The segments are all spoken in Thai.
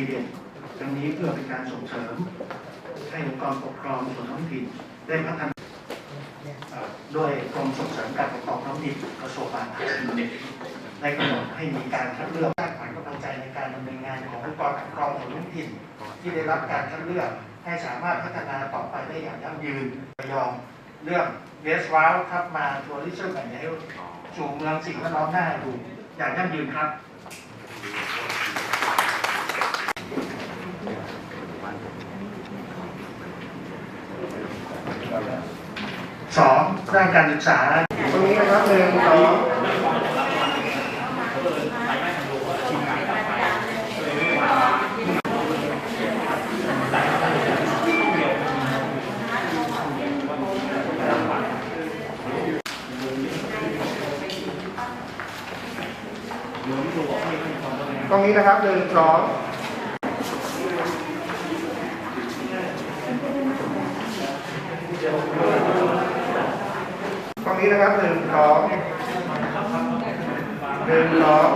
ทีเด็ดทั้งนี้เพื่อเป็นการส่งเสริมให้องค์กรปกครองส่วนท้องถิ่นได้พัฒนาโดยกรมส่งเสริมการปกครองท้องถิ่นกระทรวงมหาดไทยได้กำหนดให้มีการคัดเลือกสร้างขวัญกำลังใจในการดำเนินงานขององค์กรปกครองส่วนท้องถิ่นที่ได้รับการคัดเลือกให้สามารถพัฒนาต่อไปได้อย่างยั่งยืนระยองเรื่องเบสวาลครับมาทัวริซึมแบบนี้สู่เมืองสิ่งแวดล้อมน่าดูอย่างยั่งยืนครับ สองด้านการศึกษา ตรงนี้นะครับหนึ่งสองตรงนี้นะครับหนึ่งสอง ตรงนี้นะครับหนึ่งสองหนึ่งสอง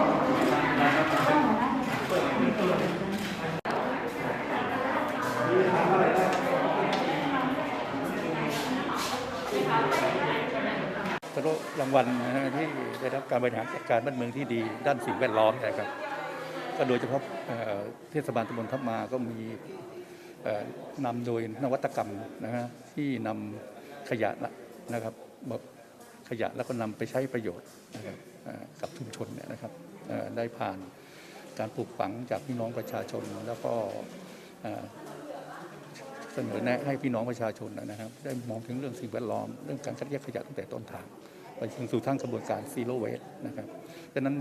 สรุปรางวัลนะฮะที่ได้รับการบริหารจัดการบ้านเมืองที่ดี ด้านสิ่งแวดล้อมนะครับ ก็โดยเฉพาะเทศบาลตำบลทับมาก็มี นำโดยนวัตกรรมนะฮะที่นำขยะนะครับขยะแล้วก็นำไปใช้ประโยชน์นะครับกับชุมชนเนี่ยนะครับได้ผ่านการปลูกฝังจากพี่น้องประชาชนแล้วก็เสนอแนะให้พี่น้องประชาชนนะครับ ได้มองถึงเรื่องสิ่งแวดล้อม เรื่องการคัดแยกขยะตั้งแต่ต้นทาง ไปถึงสู่ทั้งกระบวนการซีโร่เวสนะครับดังนั้น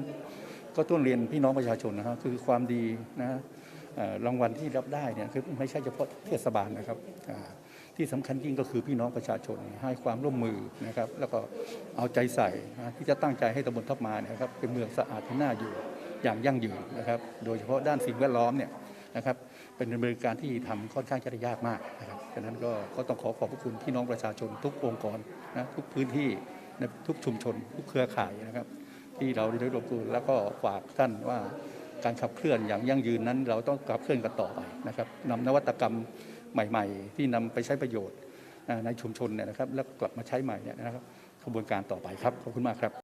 ก็ต้องเรียนพี่น้องประชาชนนะครับคือความดีนะเอ่อ รางวัลที่รับได้เนี่ยคือไม่ใช่เฉพาะเทศบาลนะครับที่สำคัญยิ่งก็คือพี่น้องประชาชนให้ความร่วมมือนะครับ แล้วก็เอาใจใส่ที่จะตั้งใจให้ตำบลทับมาเนี่ยนะครับ เป็นเมืองสะอาดที่น่าอยู่อย่างยั่งยืนนะครับ โดยเฉพาะด้านสิ่งแวดล้อมเนี่ยนะครับ เป็นดำเนินการที่ทำค่อนข้างจะยากมากนะครับฉะนั้นก็ก็ต้องขอขอบพระคุณพี่น้องประชาชนทุกองค์กรนะทุกพื้นที่นทุกชุมชน ทุกเครือข่ายนะครับ ที่เราได้รวมตัวแล้วก็ฝากท่านว่า การขับเคลื่อนอย่างยั่งยืนนั้น เราต้องขับเคลื่อนกันต่อไปนะครับนำนวัตกรรมใหม่ ๆ ที่นำไปใช้ประโยชน์ในชุมชนเนี่ยนะครับแล้วกลับมาใช้ใหม่เนี่ยนะครับกระบวนการต่อไปครับขอบคุณมากครับ